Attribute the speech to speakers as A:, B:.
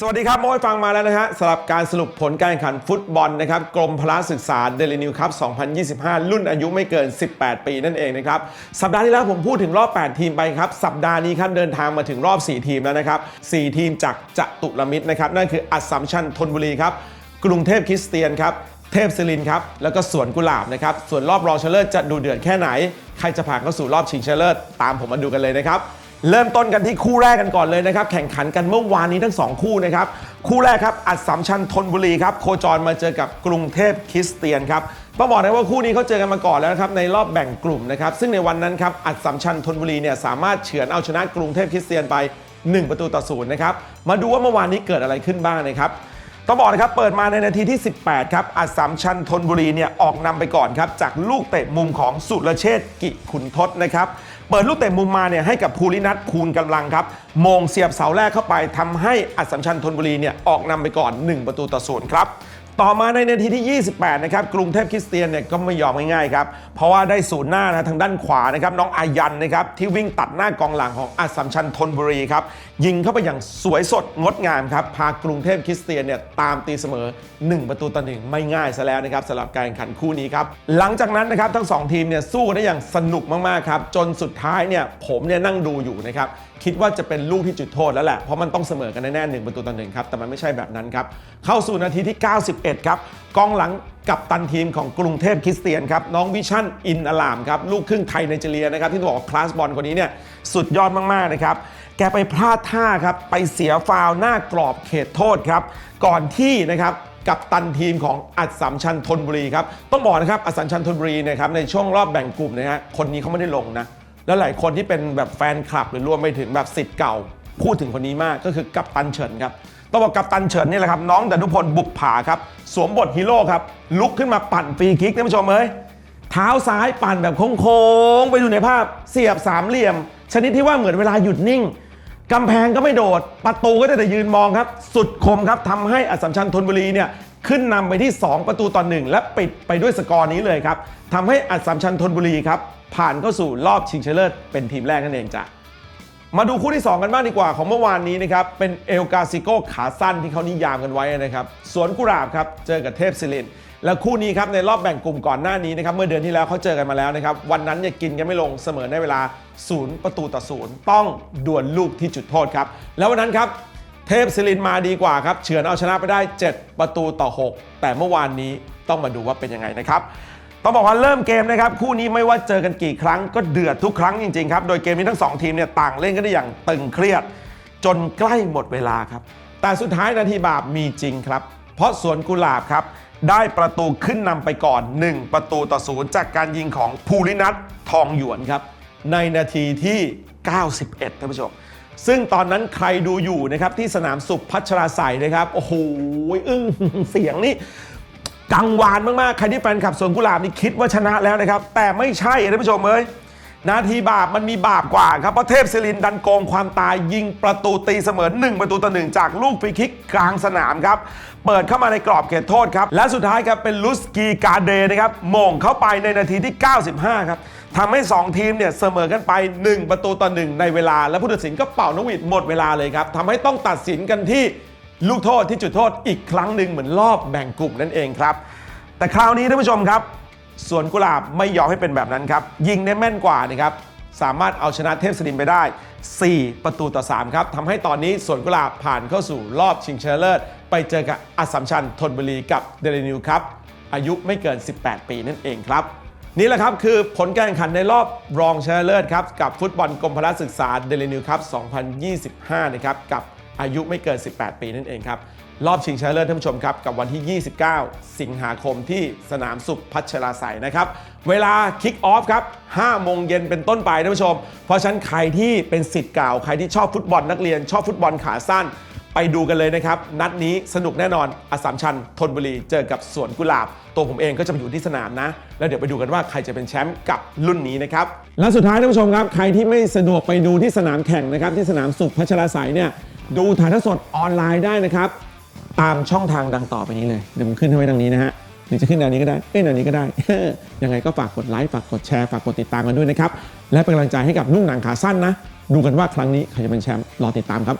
A: สวัสดีครับโม้ยฟังมาแล้วนะฮะสำหรับการสรุปผลการแข่งขันฟุตบอลนะครับกรมพละศึกษาเดลินิวครับ 2025 รุ่นอายุไม่เกิน 18 ปีนั่นเองนะครับ สัปดาห์ที่แล้วผมพูดถึงรอบ 8 ทีมไปครับ สัปดาห์นี้ครับเดินทางมาถึงรอบ 4 ทีมแล้วนะครับ 4 ทีมจากจตุรมิตรนะครับ นั่นคืออัสสัมชัญธนบุรีครับ กรุงเทพคริสเตียนครับเทพศิรินครับแล้วก็สวนกุหลาบนะครับส่วนรอบรองชนะเลิศจะดูเดือดแค่ไหน ใครจะผ่านเข้าสู่รอบชิงชนะเลิศตามผมมาดูกันเลยนะครับ เริ่มต้นกันที่คู่แรกกันก่อนเลยนะครับ แข่งขันกันเมื่อวานนี้ทั้ง 2 คู่นะครับ คู่แรกครับ อัดสามชันธนบุรีครับ โคจรมาเจอกับกรุงเทพคริสเตียนครับต้องบอกนะว่าคู่นี้เขาเจอกันมาก่อนแล้วนะครับในรอบแบ่งกลุ่มนะครับ ซึ่งในวันนั้นครับ อัดสามชันธนบุรีเนี่ยสามารถเฉือนเอาชนะกรุงเทพคริสเตียนไป 1 ประตูต่อศูนย์นะครับ มาดูว่าเมื่อวานนี้เกิดอะไรขึ้นบ้างนะครับต้องบอกนะครับ เปิดมาในนาทีที่ 18 ครับอัสสัมชัญธนบุรีเนี่ยออกนำไปก่อนครับ จากลูกเตะมุมของสุรเชษกิขุนทศนะครับ ปิดลูกเตะมุมมาเนี่ยให้กับภูรินัทคูณกำลังครับมงเสียบเสาแรกเข้าไปทำให้อัสสัมชันธนบุรีเนี่ยออกนำไปก่อน 1 ประตูต่อศูนย์ครับ ต่อมาในนาทีที่ 28 นะครับ กรุงเทพคริสเตียนเนี่ยก็ไม่ยอมง่ายๆครับ เพราะว่าได้ศูนย์หน้านะทางด้านขวานะครับ น้องอายันนะครับ ที่วิ่งตัดหน้ากองหลังของอัสสัมชัญธนบุรีครับ ยิงเข้าไปอย่างสวยสดงดงามครับ พากรุงเทพคริสเตียนเนี่ยตามตีเสมอ 1 ประตูต่อหนึ่งไม่ง่ายซะแล้วนะครับสำหรับการแข่งขันคู่นี้ครับ หลังจากนั้นนะครับทั้งสองทีมเนี่ยสู้กันได้อย่างสนุกมากๆครับจนสุดท้ายเนี่ยผมเนี่ยนั่งดูอยู่นะครับคิดว่าจะเป็นลูกที่จุดโทษแล้วแหละเพราะมันต้องเสมอกันแน่ๆหนึ่งประตูต่อหนึ่งครับแต่มันไม่ใช่แบบนั้นครับเข้าสู่นาทีที่91ครับกองหลังกับตันทีมของกรุงเทพคริสเตียนครับน้องวิชั่นอินอลามครับลูกครึ่งไทยไนจีเรียนะครับที่ต้องบอกคลาสบอลคนนี้เนี่ยสุดยอดมากๆนะครับแกไปพลาดท่าครับไปเสียฟาวหน้ากรอบเขตโทษครับก่อนที่นะครับกับตันทีมของอัดสัมชัญธนบุรีครับต้องบอกนะครับอัดสัมชัญธนบุรีนะครับในช่วงรอบแบ่งกลุ่มนะฮะคนนี้เขาไม่ได้ลงนะแล้วหลายคนที่เป็นแบบแฟนคลับหรือรวมไปถึงแบบสิทธิ์เก่าพูดถึงคนนี้มากก็คือกัปตันเฉินครับ ต้องบอกกัปตันเฉินนี่แหละครับ น้องดนุพลบุกผาครับ สวมบทฮีโร่ครับ ลุกขึ้นมาปั่นฟรีคิกท่านผู้ชมเอ้ยเท้าซ้ายปั่นแบบโค้งๆไปดูในภาพ เสียบสามเหลี่ยม ชนิดที่ว่าเหมือนเวลาหยุดนิ่งกำแพงก็ไม่โดด ประตูก็ได้แต่ยืนมองครับ สุดคมครับทำให้อสัมชัญธนบุรีเนี่ยขึ้นนำไปที่ 2 ประตูต่อหนึ่งและปิดไปด้วยสกอร์นี้เลยครับทำให้อสสัมชัญธนบุรีครับผ่านเข้าสู่รอบชิงชนะเลิศเป็นทีมแรกนั่นเองจ้ะ มาดูคู่ที่ 2 กันบ้างดีกว่าของเมื่อวานนี้นะครับ เป็นเอลกาซิโกขาสั้นที่เขานิยามกันไว้นะครับสวนกุหลาบครับ เจอกับเทพศิรินและคู่นี้ครับในรอบแบ่งกลุ่มก่อนหน้านี้นะครับเมื่อเดือนที่แล้วเขาเจอกันมาแล้วนะครับ วันนั้นเนี่ยกินกันไม่ลงเสมอในเวลา 0 ประตูต่อศูนย์ต้องดวลลูกที่จุดโทษครับ แล้ววันนั้นครับเทพศิรินมาดีกว่าครับเฉือนเอาชนะไปได้ 7 ประตูต่อ 6 แต่เมื่อวานนี้ต้องมาดูว่าเป็นยังไงนะครับ ต้องบอกว่าเริ่มเกมนะครับ คู่นี้ไม่ว่าเจอกันกี่ครั้งก็เดือดทุกครั้งจริงๆครับ โดยเกมนี้ทั้งสองทีมเนี่ยต่างเล่นกันได้อย่างตึงเครียด จนใกล้หมดเวลาครับ แต่สุดท้ายนาทีบาปมีจริงครับ เพราะสวนกุหลาบครับ ได้ประตูขึ้นนำไปก่อน 1 ประตูต่อศูนย์จากการยิงของภูรินัททองหยวนครับ ในนาทีที่ 91ท่านผู้ชมซึ่งตอนนั้นใครดูอยู่นะครับที่สนามสุขพัชราใสยนะครับโอ้โหอึ้งเสียงนี่ กังวานมากๆ ใครที่แฟนคลับสวนกุหลาบนี่คิดว่าชนะแล้วนะครับ แต่ไม่ใช่ท่านผู้ชมเอ้ยนาทีบาปมันมีบาปกว่าครับเพราะเทพศิรินดันโกงความตายยิงประตูตีเสมอ 1 ประตูต่อหนึ่งจากลูกฟรีคิกกลางสนามครับ เปิดเข้ามาในกรอบเขตโทษครับ และสุดท้ายครับเป็นลุสกีกาเดนะครับโมงเข้าไปในนาทีที่ 95 ครับทำให้ 2 ทีมเนี่ยเสมอกันไป 1 ประตูต่อหนึ่งในเวลา และผู้ตัดสินก็เป่านกหวีดหมดเวลาเลยครับทำให้ต้องตัดสินกันที่ ลูกโทษที่จุดโทษอีกครั้งหนึ่งเหมือนรอบแบ่งกลุ่มนั่นเองครับ แต่คราวนี้ท่านผู้ชมครับสวนกุหลาบไม่ยอมให้เป็นแบบนั้นครับ ยิงได้แม่นกว่านะครับสามารถเอาชนะเทพสรินไปได้ 4 ประตูต่อ 3 ครับทำให้ตอนนี้สวนกุหลาบผ่านเข้าสู่รอบชิงชนะเลิศ ไปเจอกับอัสสัมชัญธนบุรีกับเดลินิวครับ อายุไม่เกิน 18 ปีนั่นเองครับ นี่แหละครับคือผลการแข่งขันในรอบรองชนะเลิศครับ กับฟุตบอลกรมพละศึกษาเดลินิวครับ 2025 นะครับกับ อายุไม่เกิน 18 ปีนั่นเองครับ รอบชิงชนะเลิศท่านผู้ชมครับ กับวันที่ 29 สิงหาคมที่สนามสุขพัชราไสยนะครับ เวลาคิกออฟครับ5โมงเย็นเป็นต้นไปท่านผู้ชม เพราะฉะนั้นใครที่เป็นสิทธิ์เก่า ใครที่ชอบฟุตบอลนักเรียน ชอบฟุตบอลขาสั้น ไปดูกันเลยนะครับ นัดนี้สนุกแน่นอนอสสัมชัญธนบุรีเจอกับสวนกุหลาบ ตัวผมเองก็จะไปอยู่ที่สนามนะ แล้วเดี๋ยวไปดูกันว่าใครจะเป็นแชมป์กับรุ่นนี้นะครับและสุดท้ายท่านผู้ชมครับใครที่ไม่สะดวกไปดูที่สนามแข่งนะครับที่สนามสุขพัชราไสยเนี่ย ดูถ่ายทอดสดออนไลน์ได้นะครับ ตามช่องทางดังต่อไปนี้เลย เดี๋ยวผมขึ้นให้ไว้ดังนี้นะฮะหรือจะขึ้นดังนี้ก็ได้เอ้ยดังนี้ก็ได้ ยังไงก็ฝากกดไลค์ ฝากกดแชร์ ฝากกดติดตามกันด้วยนะครับ และเป็นกำลังใจให้กับนุ่งหนังขาสั้นนะ ดูกันว่าครั้งนี้ใครจะเป็นแชมป์ รอติดตามครับ